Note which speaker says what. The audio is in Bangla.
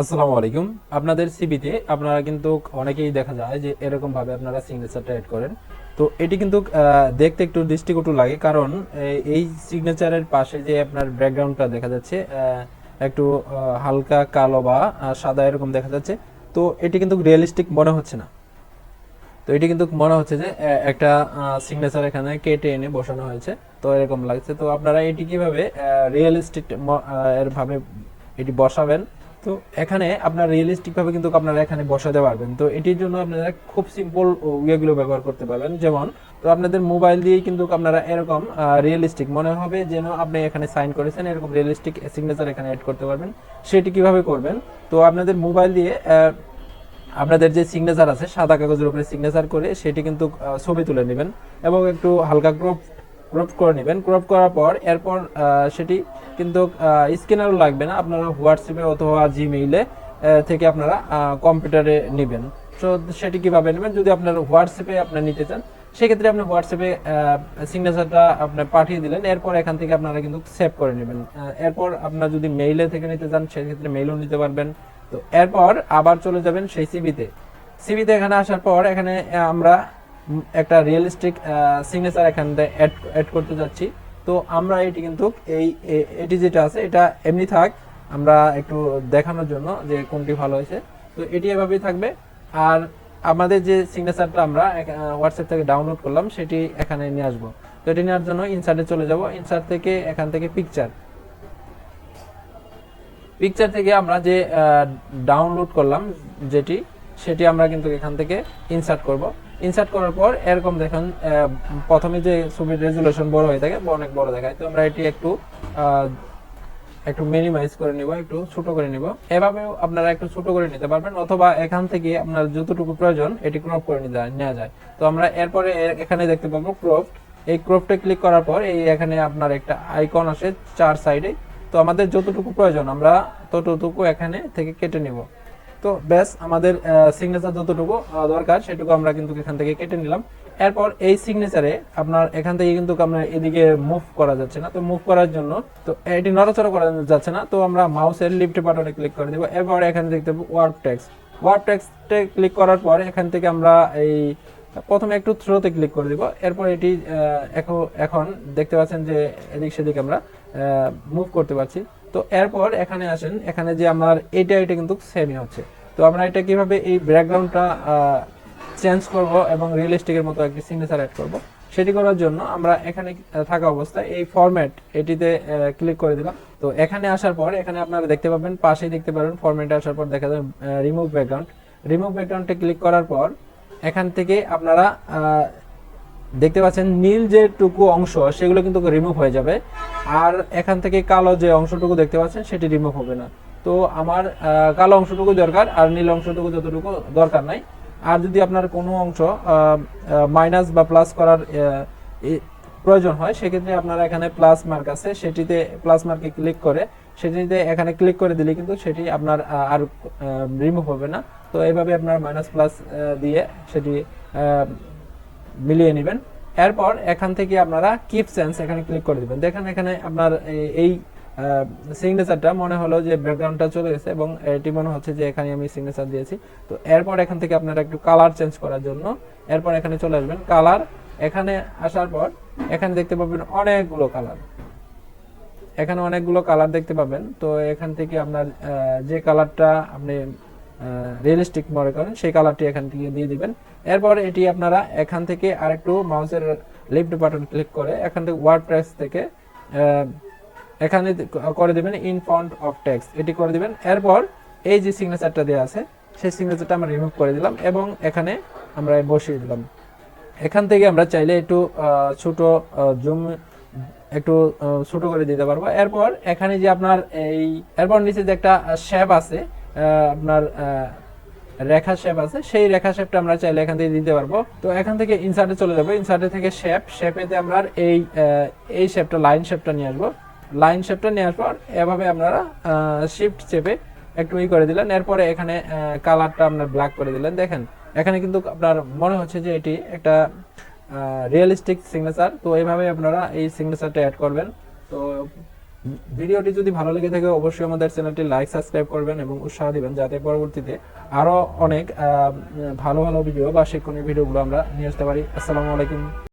Speaker 1: আসসালামু আলাইকুম। আপনাদের সিবিতে আপনারা কিন্তু অনেকেই দেখা যায় যে এরকম ভাবে আপনারা সিগনেচারটা অ্যাড করেন। তো এটি কিন্তু দেখতে একটু দৃষ্টিকটু লাগে কারণ এই- সিগনেচারের পাশে যে আপনার ব্যাকগ্রাউন্ডটা দেখা যাচ্ছে একটু হালকা কালো বা সাদা এরকম দেখা যাচ্ছে, তো এটি কিন্তু রিয়েলিস্টিক মনে হচ্ছে না। তো এটি কিন্তু মনে হচ্ছে যে একটা সিগনেচার এখানে কেটে এনে বসানো হয়েছে, তো এরকম লাগছে। তো আপনারা এটি কীভাবে রিয়েলিস্টিক এর ভাবে এটি বসাবেন? তো এখানে আপনার রিয়েলিস্টিক ভাবে কিন্তু আপনারা এখানে বসাতে পারবেন। তো এটির জন্য আপনারা খুব সিম্পল ওয়েগুলো ব্যবহার করতে পারবেন। যেমন, তো আপনাদের মোবাইল দিয়েই কিন্তু আপনারা এরকম রিয়েলিস্টিক মনে হবে যেন আপনি এখানে সাইন করেছেন, এরকম রিয়েলিস্টিক সিগনেচার এখানে অ্যাড করতে পারবেন। সেটি কীভাবে করবেন? তো আপনাদের মোবাইল দিয়ে আপনাদের যে সিগনেচার আছে, সাদা কাগজের উপরে সিগনেচার করে সেটি কিন্তু ছবি তুলে নেবেন এবং একটু হালকা ক্রপ ক্রপ করে নেবেন। ক্রপ করার পর এরপর সেটি কিন্তু স্ক্যানারও লাগবে না। আপনারা হোয়াটসঅ্যাপে অথবা জিমেইলে থেকে আপনারা কম্পিউটারে নেবেন। তো সেটি কীভাবে নেবেন? যদি আপনার হোয়াটসঅ্যাপে আপনি নিতে চান, সেক্ষেত্রে আপনি হোয়াটসঅ্যাপে সিগনেচারটা আপনি পাঠিয়ে দিলেন। এরপর এখান থেকে আপনারা কিন্তু সেভ করে নেবেন। এরপর আপনার যদি মেইলে থেকে নিতে চান, সেক্ষেত্রে মেইলও নিতে পারবেন। তো এরপর আবার চলে যাবেন সেই সিবিতে সিবিতে এখানে আসার পর এখানে আমরা একটা রিয়েলিস্টিক সিগনেচার এখান থেকে অ্যাড অ্যাড করতে যাচ্ছি। তো আমরা এটি কিন্তু এই এটি যেটা আছে, এটা এমনি থাক, আমরা একটু দেখানোর জন্য যে কোনটি ভালো হয়েছে। তো এটি এভাবেই থাকবে। আর আমাদের যে সিগনেচারটা আমরা হোয়াটসঅ্যাপ থেকে ডাউনলোড করলাম, সেটি এখানে নিয়ে আসব। তো এটি নেওয়ার জন্য ইনসার্টে চলে যাব। ইনসার্ট থেকে এখান থেকে পিকচার পিকচার থেকে আমরা যে ডাউনলোড করলাম যেটি, সেটি আমরা কিন্তু এখান থেকে ইনসার্ট করব। ইনসার্ট করার পর এরকম দেখেন প্রথমে যে ছবির রেজুলেশন বড় হয়ে থাকে অনেক বড় দেখায়। তো আমরা এটি একটু একটু মিনিমাইজ করে নিব, একটু ছোট করে নিব। এভাবেও আপনারা একটু ছোট করে নিতে পারবেন, অথবা এখান থেকে আপনার যতটুকু প্রয়োজন, এটি ক্রপ করে নিতে নেওয়া যায়। তো আমরা এরপরে এখানে দেখতে পাবো ক্রপ এই ক্রপটা ক্লিক করার পর, এই এখানে আপনার একটা আইকন আসে চার সাইডে তো আমাদের যতটুকু প্রয়োজন, আমরা ততটুকু এখানে থেকে কেটে নিব। তো ব্যাস, আমাদের সিগনেচার যতটুকু দরকার, সেটুকু আমরা কিন্তু এখান থেকে কেটে নিলাম। এরপর এই সিগনেচারে আপনার, এখান থেকে কিন্তু আমরা এদিকে মুভ করা যাচ্ছে না। তো মুভ করার জন্য, তো এটি নড়াচড়া করা যাচ্ছে না। তো আমরা মাউসের লিফট বাটনে ক্লিক করে দেবো। এরপর এখানে দেখতে পাবো ওয়ার্ড ট্যাক্স ওয়ার্ড টেক্সটে ক্লিক করার পর এখান থেকে আমরা এই, প্রথমে একটু থ্রোতে ক্লিক করে দিব। এরপর এটি এখন দেখতে পাচ্ছেন যে এদিক সেদিক আমরা মুভ করতে পারছি। তো এরপর এখানে আসেন, এখানে যে আমার এটা এটা কিন্তু সেমই হচ্ছে। তো আমরা এটা কীভাবে এই ব্যাকগ্রাউন্ডটা চেঞ্জ করব এবং রিয়েলিস্টিকের মতো একটি সিগনেচার অ্যাড করব, সেটি করার জন্য আমরা এখানে থাকা অবস্থায় এই ফরম্যাট এটিতে ক্লিক করে দিলাম। তো এখানে আসার পর, এখানে আপনারা দেখতে পাবেন, পাশেই দেখতে পাবেন ফরম্যাটে আসার পর দেখা যাবে রিমুভ ব্যাকগ্রাউন্ড রিমুভ ব্যাকগ্রাউন্ডে ক্লিক করার পর, এখান থেকে আপনারা দেখতে পাচ্ছেন নীল যেটুকু অংশ, সেগুলো কিন্তু রিমুভ হয়ে যাবে। আর এখান থেকে কালো যে অংশটুকু দেখতে পাচ্ছেন, সেটি রিমুভ হবে না। তো আমার কালো অংশটুকু দরকার, আর নীল অংশটুকু যতটুকু দরকার নাই। আর যদি আপনার কোনো অংশ মাইনাস বা প্লাস করার প্রয়োজন হয়, সেক্ষেত্রে আপনারা এখানে প্লাস মার্ক আছে। সেটিতে প্লাস মার্কে ক্লিক করে, সেটিতে এখানে ক্লিক করে দিলে কিন্তু সেটি আপনার আর রিমুভ হবে না। তো এইভাবে আপনার মাইনাস প্লাস দিয়ে সেটি মিলিয়ে নেবেন। এরপর এখান থেকে আপনারা কিপ সেন্স এখানে ক্লিক করে দিবেন। দেখেন এখানে আপনার এই- সিগনেচারটা মনে হলো যে ব্যাকগ্রাউন্ডটা চলে গেছে এবং এটি মনে হচ্ছে যে এখানে আমি সিগনেচার দিয়েছি। তো এরপর এখান থেকে আপনারা একটু কালার চেঞ্জ করার জন্য এরপর এখানে চলে আসবেন। কালার এখানে আসার পর এখানে দেখতে পাবেন অনেকগুলো কালার এখানে অনেকগুলো কালার দেখতে পাবেন। তো এখান থেকে আপনার যে কালারটা আপনি রিয়েলিস্টিক মনে করেন, সেই কালারটি এখান থেকে দিয়ে দিবেন। এরপর এটি আপনারা এখান থেকে আরেকটু মাউসের লিফট বাটন ক্লিক করে এখান থেকে ওয়ার্ড প্রেস থেকে এখানে করে দিবেন ইন ফন্ট অফ টেক্সট এটি করে দিবেন। এরপর এই যে সিগনেচারটা দেওয়া আছে, সেই সিগনেচারটা আমরা রিমুভ করে দিলাম এবং এখানে আমরা বসিয়ে দিলাম। এখান থেকে আমরা চাইলে একটু ছোট জুম একটু ছোট করে দিতে পারব। এরপর এখানে যে আপনার এই, এরপর নিচে যে একটা শেপ আছে আপনার রেখা শেপ আছে। সেই রেখা শেপটা আমরা চাইলে এখান থেকে দিতে পারব। তো এখান থেকে ইনসার্টে চলে যাব। ইনসার্টে থেকে শেপ শেপেতে আমরা এই এই শেপটা লাইন শেপটা নিয়ে আসব। লাইন শেপটা নেওয়ার পর এভাবে আপনারা শিফট চেপে একটু ই করে দিলেন। এরপরে এখানে কালারটা আপনার ব্ল্যাক করে দিলেন। দেখেন, এখানে কিন্তু আপনার মনে হচ্ছে যে এটি একটা রিয়েলিস্টিক সিগনেচার তো এইভাবে আপনারা এই সিগনেচারটা অ্যাড করবেন। তো ভিডিওটি যদি ভালো লেগে থাকে, অবশ্যই আমাদের চ্যানেলটি লাইক সাবস্ক্রাইব করবেন এবং উৎসাহ দিবেন যাতে পরবর্তীতে আরও অনেক ভালো ভালো ভিডিও বা শিক্ষণীয় ভিডিওগুলো আমরা নিয়ে আসতে পারি। আসসালামু আলাইকুম।